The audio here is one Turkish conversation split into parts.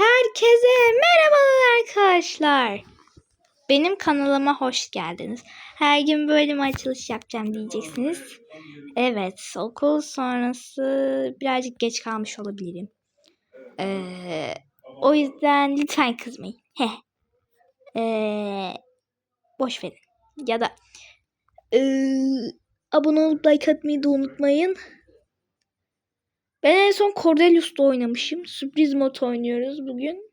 Herkese merhabalar arkadaşlar. Benim kanalıma hoş geldiniz. Her gün böyle mi açılış yapacağım diyeceksiniz. Evet, okul sonrası birazcık geç kalmış olabilirim. Ee, o yüzden lütfen kızmayın. Heh. Ee, boş verin. Ya da ee, abone olup like atmayı da unutmayın. Ben en son Cordelius'ta oynamışım. Sürpriz mod oynuyoruz bugün.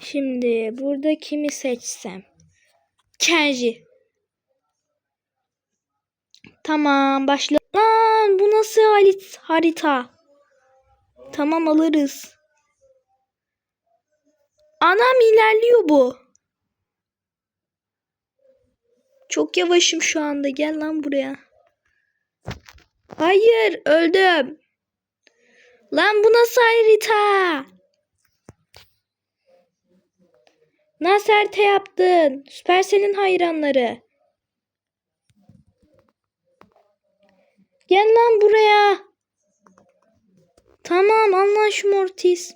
Şimdi burada kimi seçsem? Kenji. Tamam başla. Lan bu nasıl harit harita? Tamam alırız. Anam ilerliyor bu. Çok yavaşım şu anda. Gel lan buraya. Hayır öldüm. Lan bu nasıl harita? Nasıl harita yaptın? Süpersel'in hayranları. Gel lan buraya. Tamam anla şu Mortis.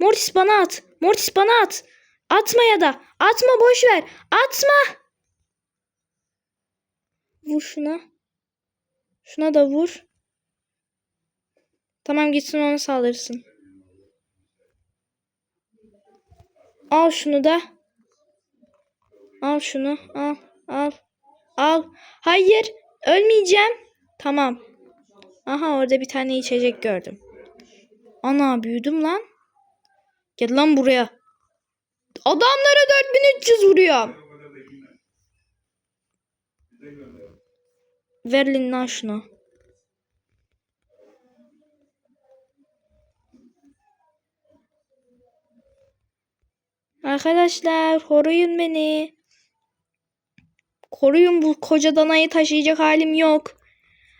Mortis bana at. Mortis bana at. Atma ya da. Atma boş ver. Atma. Vur şuna. Şuna da vur. Tamam gitsin onu saldırırsın. Al şunu da. Al şunu. Al. Al. Al. Hayır. Ölmeyeceğim. Tamam. Aha orada bir tane içecek gördüm. Ana büyüdüm lan. Gel lan buraya. Adamlara 4300 vuruyor. Verin lan şunu. Arkadaşlar koruyun beni. Koruyun bu koca danayı taşıyacak halim yok.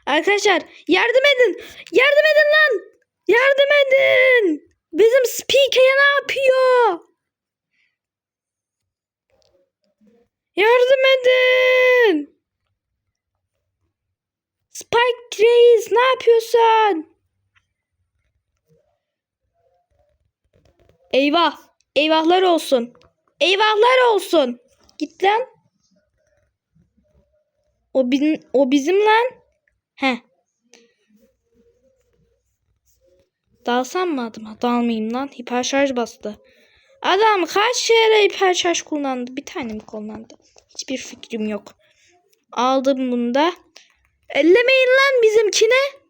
Arkadaşlar yardım edin. Yardım edin lan. Yardım edin. Bizim speaker ne yapıyor? Yardım edin. Spike Reis ne yapıyorsun? Eyvah. Eyvahlar olsun. Eyvahlar olsun. Git lan. O bizim, o bizim lan. He. Dalsam mı adıma? Dalmayayım lan. Hiper şarj bastı. Adam kaç kere hiper şarj kullandı? Bir tane mi kullandı? Hiçbir fikrim yok. Aldım bunu da. Ellemeyin lan bizimkine.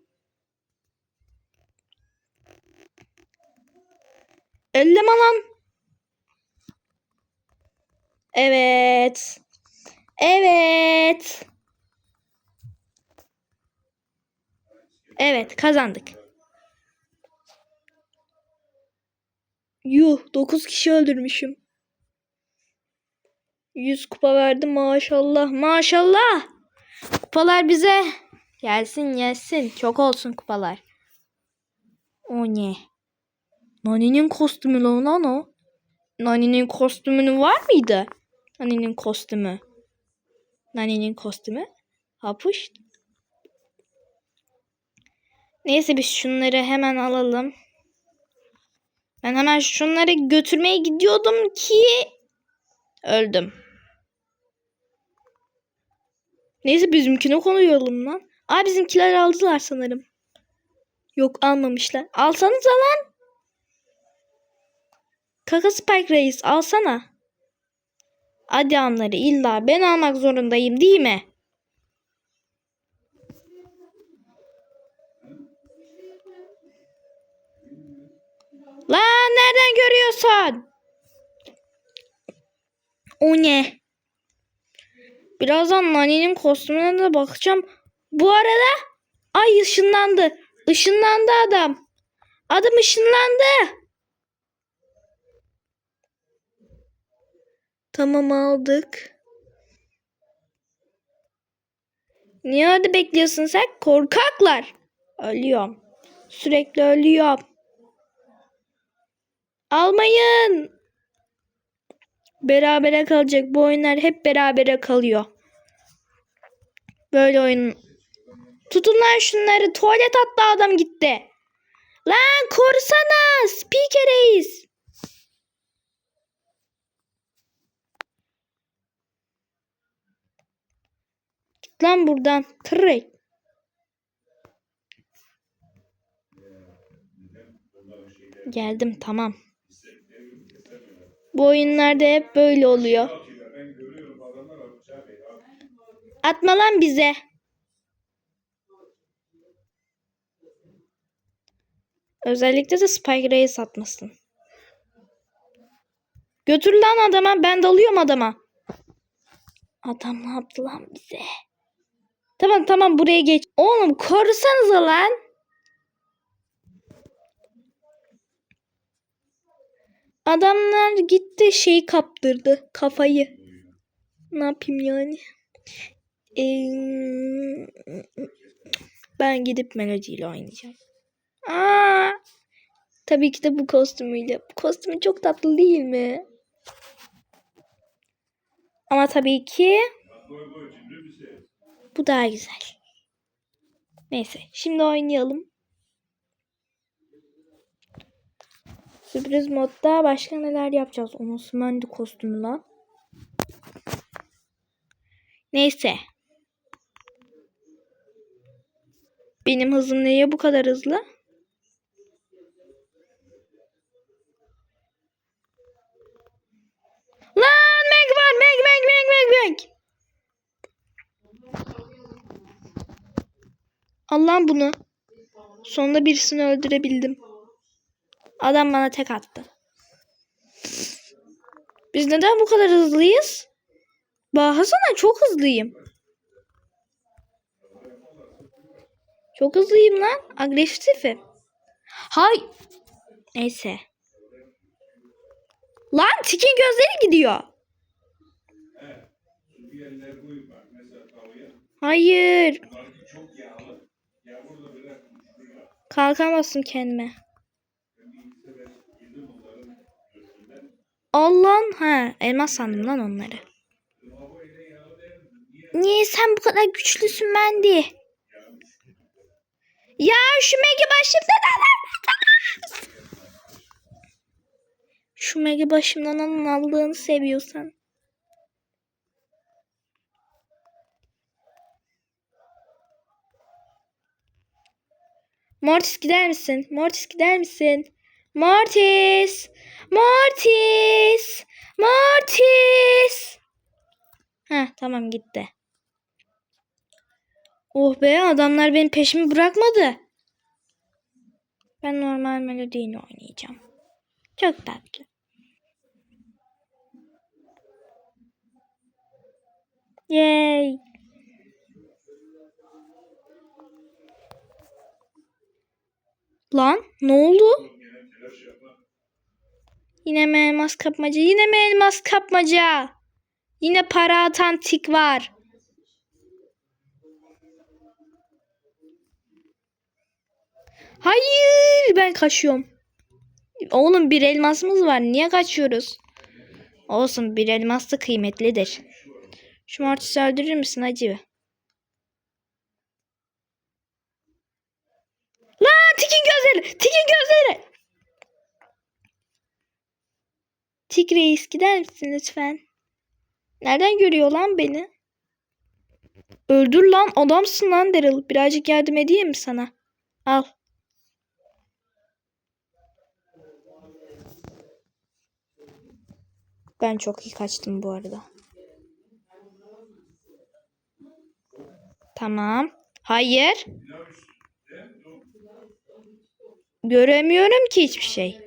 Elleme lan. Evet. Evet. Evet kazandık. Yuh 9 kişi öldürmüşüm. 100 kupa verdim maşallah maşallah. Kupalar bize gelsin gelsin çok olsun kupalar. O ne? Nani'nin kostümü lan o. Nani'nin kostümünün var mıydı? Nani'nin kostümü. Nani'nin kostümü. Hapuş. Neyse biz şunları hemen alalım. Ben hemen şunları götürmeye gidiyordum ki öldüm. Neyse bizimkine koyalım lan. Aa bizimkiler aldılar sanırım. Yok almamışlar. Alsanıza lan. Kaka Spike Reis alsana. Hadi onları illa ben almak zorundayım değil mi? Lan nereden görüyorsun? O ne? Birazdan Nani'nin kostümüne de bakacağım. Bu arada ay ışınlandı. Işınlandı adam. Adam ışınlandı. Tamam aldık. Niye orada bekliyorsun sen? Korkaklar. Ölüyorum. Sürekli ölüyorum. Almayın. Berabere kalacak. Bu oyunlar hep berabere kalıyor. Böyle oyun. Tutun lan şunları. Tuvalet hatta adam gitti. Lan korusana. Reis. Git lan buradan. Tırrek. Geldim tamam. Bu oyunlarda hep böyle oluyor. Atma lan bize. Özellikle de Spike Reis atmasın. Götür lan adama. Ben dalıyorum adama. Adam ne yaptı lan bize? Tamam tamam buraya geç. Oğlum korusanıza lan. Adamlar gitti şey kaptırdı kafayı. Ne yapayım yani? Ee, ben gidip melodiyle oynayacağım. Aa, tabii ki de bu kostümüyle. Bu kostümü çok tatlı değil mi? Ama tabii ki bu daha güzel. Neyse şimdi oynayalım. Sürpriz modda başka neler yapacağız? Onun Smendi kostümü lan. Neyse. Benim hızım neye bu kadar hızlı? Lan Meg var Meg Meg Meg Meg Meg. Allah'ım bunu. Sonunda birisini öldürebildim. Adam bana tek attı. Biz neden bu kadar hızlıyız? Baksana çok hızlıyım. Çok hızlıyım lan. Agresifim. Hay. Neyse. Lan Tikin gözleri gidiyor. Hayır. Kalkamazsın kendime. Allah'ın ha elmas sandım lan onları. Niye sen bu kadar güçlüsün Mendi? Ya şu Megi başımdan alın. Şu Megi başımdan alın Allah'ını seviyorsan. Mortis gider misin? Mortis gider misin? Mortis! Mortis! Mortis! Heh tamam gitti. Oh be adamlar benim peşimi bırakmadı. Ben normal melodiyle oynayacağım. Çok tatlı. Yay. Lan ne oldu? Yine mi elmas kapmaca? Yine mi elmas kapmaca? Yine para atan tik var. Hayır ben kaçıyorum. Oğlum bir elmasımız var. Niye kaçıyoruz? Olsun bir elmas da kıymetlidir. Şu Mortis'i öldürür müsün acı? Lan Tik'in gözleri! Tik'in gözleri! Tik reis gider misin lütfen? Nereden görüyor lan beni? Öldür lan adamsın lan Daryl. Birazcık yardım edeyim mi sana? Al. Ben çok iyi kaçtım bu arada. Tamam. Hayır. Göremiyorum ki hiçbir şey.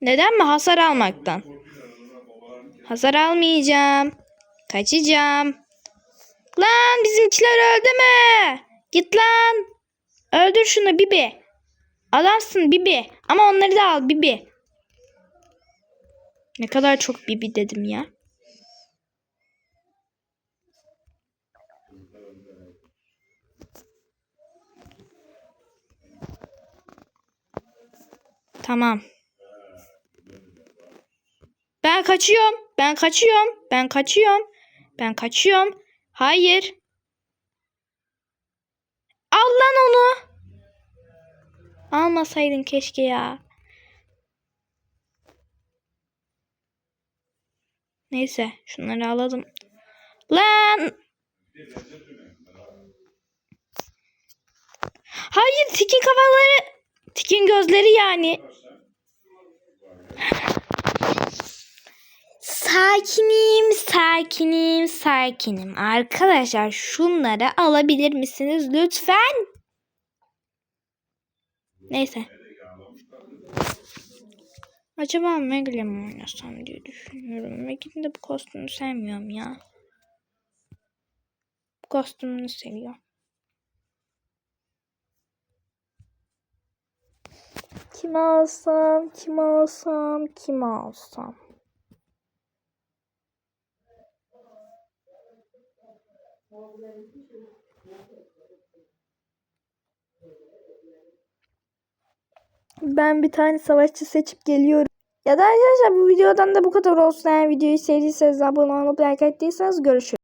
Neden mi? Hasar almaktan. Hasar almayacağım. Kaçacağım. Lan bizimkiler öldü mü? Git lan. Öldür şunu Bibi. Adamsın Bibi. Ama onları da al Bibi. Ne kadar çok Bibi dedim ya. Tamam. Ben kaçıyorum. Ben kaçıyorum. Ben kaçıyorum. Ben kaçıyorum. Hayır. Al lan onu. Almasaydın keşke ya. Neyse şunları alalım. Lan! Hayır tikin kafaları. Tikin gözleri yani. Sakinim, sakinim, sakinim. Arkadaşlar şunları alabilir misiniz lütfen? Neyse. Acaba Meg'le mi oynasam diye düşünüyorum. Meg'in de bu kostümü sevmiyorum ya. Bu kostümünü seviyorum. Kim alsam, kim alsam, kim alsam. Ben bir tane savaşçı seçip geliyorum. Ya da arkadaşlar bu videodan da bu kadar olsun. Eğer videoyu sevdiyseniz abone olup like ettiyseniz görüşürüz.